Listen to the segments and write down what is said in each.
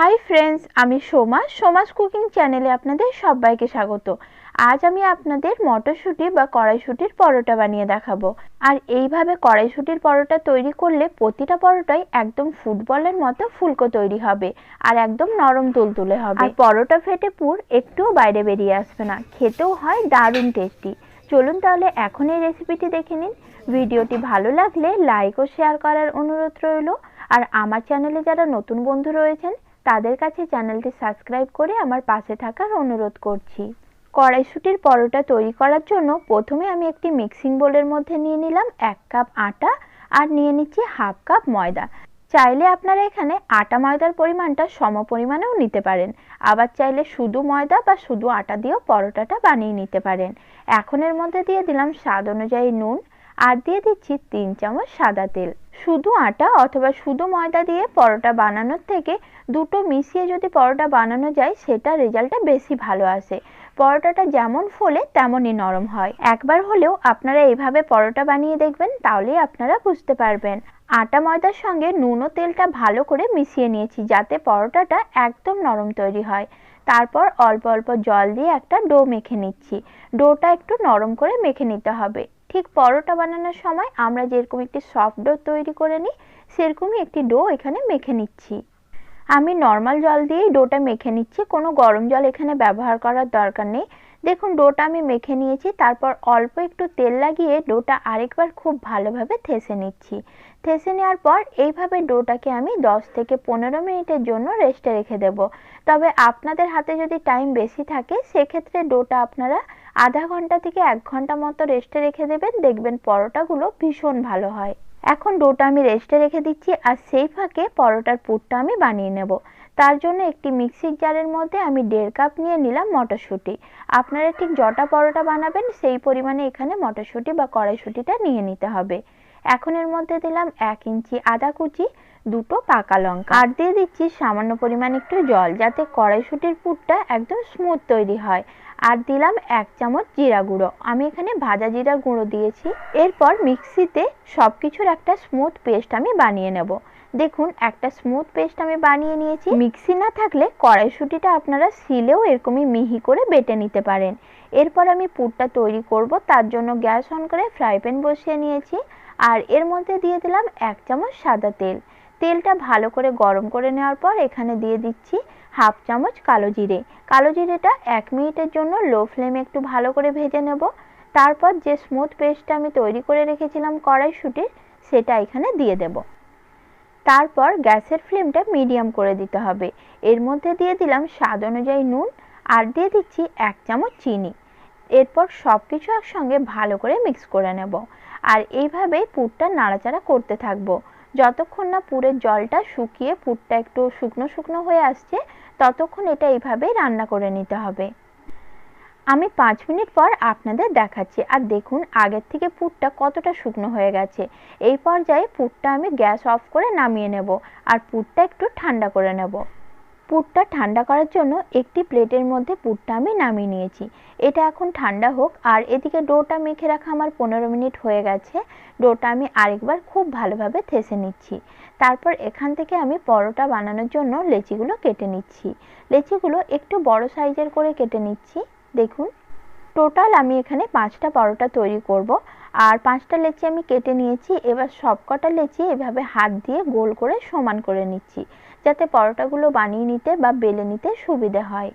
Hi friends আমি Soma, Soma's cooking চ্যানেলে আপনাদের সবাইকে স্বাগত। আজ আমি আপনাদের মটরশুঁটি বা কড়াইশুঁটির পরোটা বানিয়ে দেখাবো। আর এইভাবে কড়াইশুঁটির পরোটা তৈরি করলে প্রতিটা পরোটাই একদম ফুটবলের মতো ফুলকো তৈরি হবে আর একদম নরম তুলতুলে হবে। আর পরোটা ফেটে পুর, একটুও বাইরে বেরিয়ে আসবে না। খেতেও হয় দারুণ টেস্টি চলুন তাহলে এখন এই রেসিপিটি দেখে নিন। ভিডিওটি ভালো লাগলে লাইক ও শেয়ার করার অনুরোধ রইল। আর আমার চ্যানেলে যারা নতুন বন্ধু রয়েছেন তাদের কাছে চ্যানেলটি সাবস্ক্রাইব করে আমার পাশে থাকার অনুরোধ করছি। কড়াইশুটির পরোটা তৈরি করার জন্য প্রথমে আমি একটি মিক্সিং বোলের মধ্যে নিয়ে নিলাম এক কাপ আটা আর নিয়ে নিচ্ছি হাফ কাপ ময়দা। চাইলে আপনারা এখানে আটা ময়দার পরিমাণটা সম পরিমাণেও নিতে পারেন। আবার চাইলে শুধু ময়দা বা শুধু আটা দিয়েও পরোটাটা বানিয়ে নিতে পারেন। এখন এর মধ্যে দিয়ে দিলাম স্বাদ অনুযায়ী নুন আর দিয়ে দিচ্ছি তিন চামচ সাদা তেল। শুধু আটা অথবা শুধু ময়দা দিয়ে পরোটা বানানোর থেকে দুটো মিশিয়ে যদি পরোটা বানানো যায়, সেটা রেজাল্টটা বেশি ভালো আসে। পরোটাটা যেমন ফোলে, তেমনই নরম হয়। একবার হলেও আপনারা এইভাবে পরোটা বানিয়ে দেখবেন, তাহলেই আপনারা বুঝতে পারবেন। আটা, ময়দার সঙ্গে নুন ও তেলটা ভালো করে মিশিয়ে নিয়েছি, যাতে পরোটাটা একদম নরম তৈরি হয়। তারপর অল্প অল্প জল দিয়ে একটা ডো মেখে নিচ্ছি। ডোটা একটু নরম করে মেখে নিতে হবে। ঠিক পরোটা বানানোর সময় আমরা যেরকম একটি সফট ডো তৈরি করে নিই, সেরকমই একটি ডো এখানে মেখে নিচ্ছি। আমি নর্মাল জল দিয়েই ডোটা মেখে নিচ্ছি, কোনো গরম জল এখানে ব্যবহার করার দরকার নেই। দেখুন ডোটা আমি মেখে নিয়েছি, তারপর অল্প একটু তেল লাগিয়ে ডোটা আরেকবার খুব ভালোভাবে থেসে নিচ্ছি। থেসে নেওয়ার পর এইভাবে ডোটাকে আমি 10 থেকে পনেরো মিনিটের জন্য রেস্টে রেখে দেব। তবে আপনাদের হাতে যদি টাইম বেশি থাকে, সেক্ষেত্রে ডোটা আপনারা আধা ঘণ্টা থেকে এক ঘণ্টা মতো রেস্টে রেখে দেবেন। দেখবেন পরোটাগুলো ভীষণ ভালো হয়। এখন ডোটা আমি রেস্টে রেখে দিচ্ছি আর সেই ফাঁকে পরোটার পুরটা আমি বানিয়ে নেব। তার জন্য একটি মিক্সির জারের মধ্যে আমি দেড় কাপ নিয়ে নিলাম মটরশুঁটি। আপনারা ঠিক জটা পরোটা বানাবেন, সেই পরিমাণে এখানে মটরশুঁটি বা কড়াইশুঁটিটা নিয়ে নিতে হবে। এখন এর মধ্যে দিলাম এক ইঞ্চি আদা কুচি, দুটো পাকা লঙ্কা। আর দিয়ে দিচ্ছি সামান্য পরিমাণ একটু জল, যাতে কড়াইশুঁটির পুরটা একদম স্মুথ তৈরি হয়। আর দিলাম এক চামচ জিরা গুঁড়ো। আমি এখানে ভাজা জিরার গুঁড়ো দিয়েছি। এরপর মিক্সিতে সব কিছুর একটা স্মুথ পেস্ট আমি বানিয়ে নেব। দেখুন, একটা স্মুথ পেস্ট আমি বানিয়ে নিয়েছি। মিক্সি না থাকলে কড়াইশুঁটিটা আপনারা সিলেও এরকমই মিহি করে বেটে নিতে পারেন। এরপর আমি পুরটা তৈরি করব। তার জন্য গ্যাস অন করে ফ্রাই প্যান বসিয়ে নিয়েছি। আর এর মধ্যে দিয়ে দিলাম এক চামচ সাদা তেল। তেলটা ভালো করে গরম করে নেওয়ার পর এখানে দিয়ে দিচ্ছি হাফ চামচ কালো জিরে। কালো জিরেটা এক মিনিটের জন্য লো ফ্লেমে একটু ভালো করে ভেজে নেব। তারপর যে স্মুথ পেস্টটা আমি তৈরি করে রেখেছিলাম কড়াইশুটির, সেটা এখানে দিয়ে দেব। তারপর গ্যাসের ফ্লেমটা মিডিয়াম করে দিতে হবে। এর মধ্যে দিয়ে দিলাম স্বাদ অনুযায়ী নুন আর দিয়ে দিচ্ছি এক চামচ চিনি। এরপর সব কিছু একসঙ্গে ভালো করে মিক্স করে নেব। আর এইভাবেই পুরটা নাড়াচাড়া করতে থাকব। যতক্ষণ না পুরের জলটা শুকিয়ে পুরটা একটু শুকনো শুকনো হয়ে আসছে, ততক্ষণ এটা এইভাবেই রান্না করে নিতে হবে। আমি পাঁচ মিনিট পর আপনাদের দেখাচ্ছি। আর দেখুন, আগের থেকে পুরটা কতটা শুকনো হয়ে গেছে। এই পর্যায়ে পুরটা আমি গ্যাস অফ করে নামিয়ে নেব। আর পুরটা একটু ঠান্ডা করে নেব। পুরটা ঠান্ডা করার জন্য একটি প্লেটের মধ্যে পুরটা আমি নামিয়ে নিয়েছি। এটা এখন ঠান্ডা হোক। আর এদিকে ডোটা মেখে রাখা আমার পনেরো মিনিট হয়ে গেছে। ডোটা আমি আরেকবার খুব ভালোভাবে থেসে নিচ্ছি। তারপর এখান থেকে আমি পরোটা বানানোর জন্য লেচিগুলো কেটে নিচ্ছি। লেচিগুলো একটু বড় সাইজের করে কেটে নিচ্ছি। দেখুন, টোটাল আমি এখানে পাঁচটা পরোটা তৈরি করব। আর পাঁচটা লেচি আমি কেটে নিয়েছি। এবার সবকটা লেচি এভাবে হাত দিয়ে গোল করে সমান করে নিচ্ছি। যাতে পরোটাগুলো বানিয়ে নিতে বা বেলে নিতে সুবিধে হয়।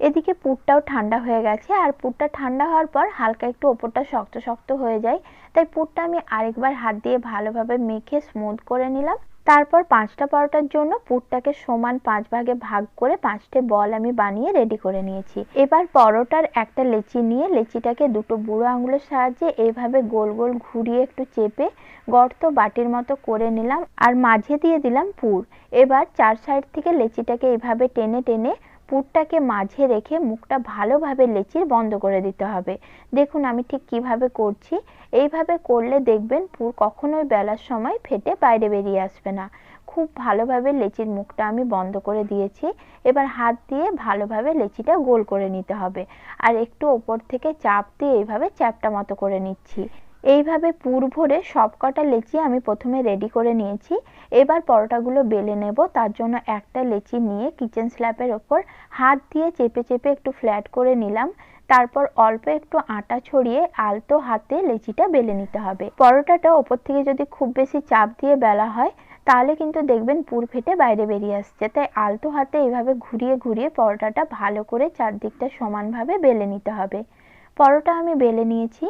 এদিকে পুরটাও ঠান্ডা হয়ে গেছে আর পুরটা ঠান্ডা হওয়ার পর হালকা একটু ওপরটা শক্ত শক্ত হয়ে যায়। তাই পুরটা আমি আরেকবার হাত দিয়ে ভালোভাবে মেখে স্মুথ করে নিলাম। তারপর পাঁচটা পরোটার জন্য পুরটাকে সমান পাঁচ ভাগে ভাগ করে পাঁচটা বল আমি বানিয়ে রেডি করে নিয়েছি। এবার পরোটার একটা লেচি নিয়ে লেচিটাকে দুটো বুড়ো আঙুলের সাহায্যে এভাবে গোল গোল ঘুরিয়ে একটু চেপে গর্ত বাটির মতো করে নিলাম আর মাঝে দিয়ে দিলাম পুর। এবার চার সাইড থেকে লেচিটাকে এভাবে টেনে টেনে পুরটাকে মাঝে রেখে মুখটা ভালোভাবে লেচির বন্ধ করে দিতে হবে। দেখুন আমি ঠিক কীভাবে করছি। এইভাবে করলে দেখবেন পুর কখনোই বেলার সময় ফেটে বাইরে বেরিয়ে আসবে না। খুব ভালোভাবে লেচির মুখটা আমি বন্ধ করে দিয়েছি। এবার হাত দিয়ে ভালোভাবে লেচিটা গোল করে নিতে হবে। আর একটু ওপর থেকে চাপ দিয়ে এইভাবে চ্যাপটা মতো করে নিচ্ছি। এইভাবে পুর ভরে সবকটা লেচি আমি প্রথমে রেডি করে নিয়েছি। এবার পরোটাগুলো বেলে নেব। তার জন্য একটা লেচি নিয়ে কিচেন স্ল্যাবের ওপর হাত দিয়ে চেপে চেপে একটু ফ্ল্যাট করে নিলাম। তারপর অল্প একটু আটা ছড়িয়ে আলতো হাতে লেচিটা বেলে নিতে হবে। পরোটাটা ওপর থেকে যদি খুব বেশি চাপ দিয়ে বেলা হয়, তাহলে কিন্তু দেখবেন পুর ফেটে বাইরে বেরিয়ে আসছে। তাই আলতো হাতে এইভাবে ঘুরিয়ে ঘুরিয়ে পরোটাটা ভালো করে চারদিকটা সমানভাবে বেলে নিতে হবে। পরোটা আমি বেলে নিয়েছি।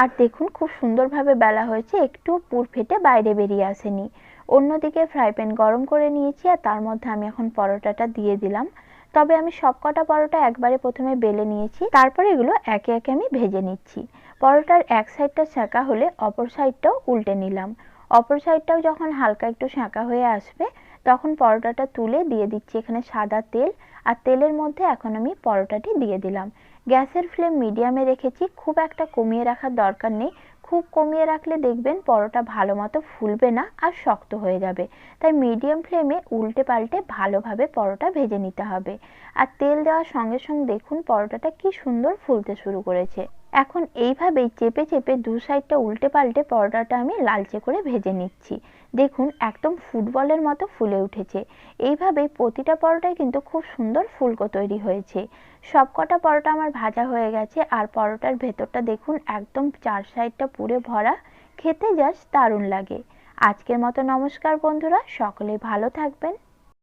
আর দেখুন খুব সুন্দরভাবে বেলা হয়েছে, একটু পুর ফেটে বাইরে বেরিয়ে আসেনি। অন্যদিকে ফ্রাই প্যান গরম করে নিয়েছি আর তার মধ্যে আমি এখন পরোটাটা দিয়ে দিলাম। তবে আমি সবকটা পরোটা একবারে প্রথমে বেলে নিয়েছি, তারপরে এগুলো একে একে আমি ভেজে নিচ্ছি। পরোটার এক সাইডটা সেঁকা হলে অপর সাইডটাও উল্টে নিলাম। অপর সাইডটাও যখন হালকা একটু সেঁকা হয়ে আসবে, তখন পরোটাটা তুলে দিয়ে দিচ্ছি এখানে সাদা তেল, আর তেলের মধ্যে এখন আমি পরোটাটি দিয়ে দিলাম। গ্যাসের ফ্লেম মিডিয়ামে রেখেছি, খুব একটা কমিয়ে রাখার দরকার নেই। খুব কমিয়ে রাখলে দেখবেন পরোটা ভালো মতো ফুলবে না আর শক্ত হয়ে যাবে। তাই মিডিয়াম ফ্লেমে উল্টে পাল্টে ভালোভাবে পরোটা ভেজে নিতে হবে। আর তেল দেওয়ার সঙ্গে সঙ্গে দেখুন পরোটাটা কি সুন্দর ফুলতে শুরু করেছে। এখন এইভাবেই চেপে চেপে দু সাইডটা উল্টে পাল্টে পরোটাটা আমি লালচে করে ভেজে নিচ্ছি। দেখুন, একদম ফুটবলের মতো ফুলে উঠেছে। এইভাবেই প্রতিটা পরোটাই কিন্তু খুব সুন্দর ফুলকো তৈরি হয়েছে। সবকটা পরোটা আমার ভাজা হয়ে গেছে আর পরোটার ভেতরটা দেখুন, একদম চার সাইডটা পুরে ভরা। খেতে জাস্ট দারুণ লাগে। আজকের মতো নমস্কার বন্ধুরা, সকলে ভালো থাকবেন।